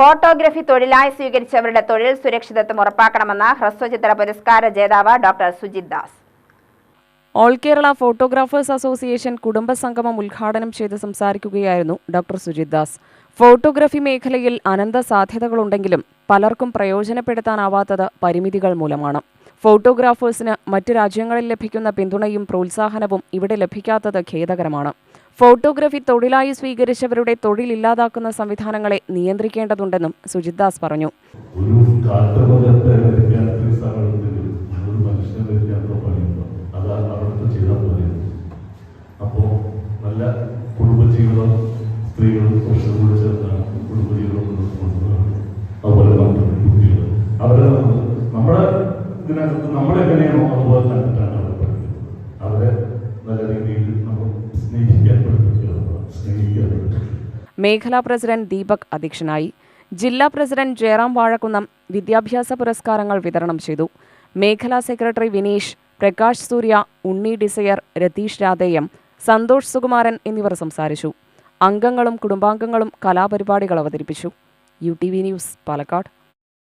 Photography തൊഴിലായി സ്വീകരിച്ചവരുടെ തൊഴിൽ സുരക്ഷിതത്വം ഉറപ്പാക്കണമെന്ന ഹ്രസ്വചിത്ര പുരസ്കാര ജേതാവ് doctor Sujith Das. All Kerala photographers association കുടുംബ സംഗമം ഉദ്ഘാടനം ചെയ്ത് സംസാരിക്കുകയായിരുന്നു ഡോക്ടർ സുജിത് ദാസ്. ഫോട്ടോഗ്രഫി മേഖലയിൽ അനന്ത സാധ്യതകളുണ്ടെങ്കിലും പലർക്കും പ്രയോജനപ്പെടുത്താനാവാത്തത് പരിമിതികൾ മൂലമാണ്. ഫോട്ടോഗ്രാഫേഴ്സിന് മറ്റു രാജ്യങ്ങളിൽ ലഭിക്കുന്ന പിന്തുണയും പ്രോത്സാഹനവും ഇവിടെ ലഭിക്കാത്തത് ഖേദകരമാണ്. ഫോട്ടോഗ്രഫി തൊഴിലായി സ്വീകരിച്ചവരുടെ തൊഴിൽ ഇല്ലാതാക്കുന്ന സംവിധാനങ്ങളെ നിയന്ത്രിക്കേണ്ടതുണ്ടെന്നും സുജിത് ദാസ് പറഞ്ഞു. അപ്പോൾ നല്ല കുടുംബജീവിതം സ്ത്രീകളും പുരുഷനും മേഖലാ പ്രസിഡന്റ് ദീപക് അധ്യക്ഷനായി. ജില്ലാ പ്രസിഡന്റ് ജയറാം വാഴക്കുന്നം വിദ്യാഭ്യാസ പുരസ്കാരങ്ങൾ വിതരണം ചെയ്തു. മേഖലാ സെക്രട്ടറി വിനീഷ് പ്രകാശ് സൂര്യ ഉണ്ണി ഡിസയർ രതീഷ് രാധേയം സന്തോഷ് സുകുമാരൻ എന്നിവർ സംസാരിച്ചു. അംഗങ്ങളും കുടുംബാംഗങ്ങളും കലാപരിപാടികൾ അവതരിപ്പിച്ചു. U T V news Palakkad.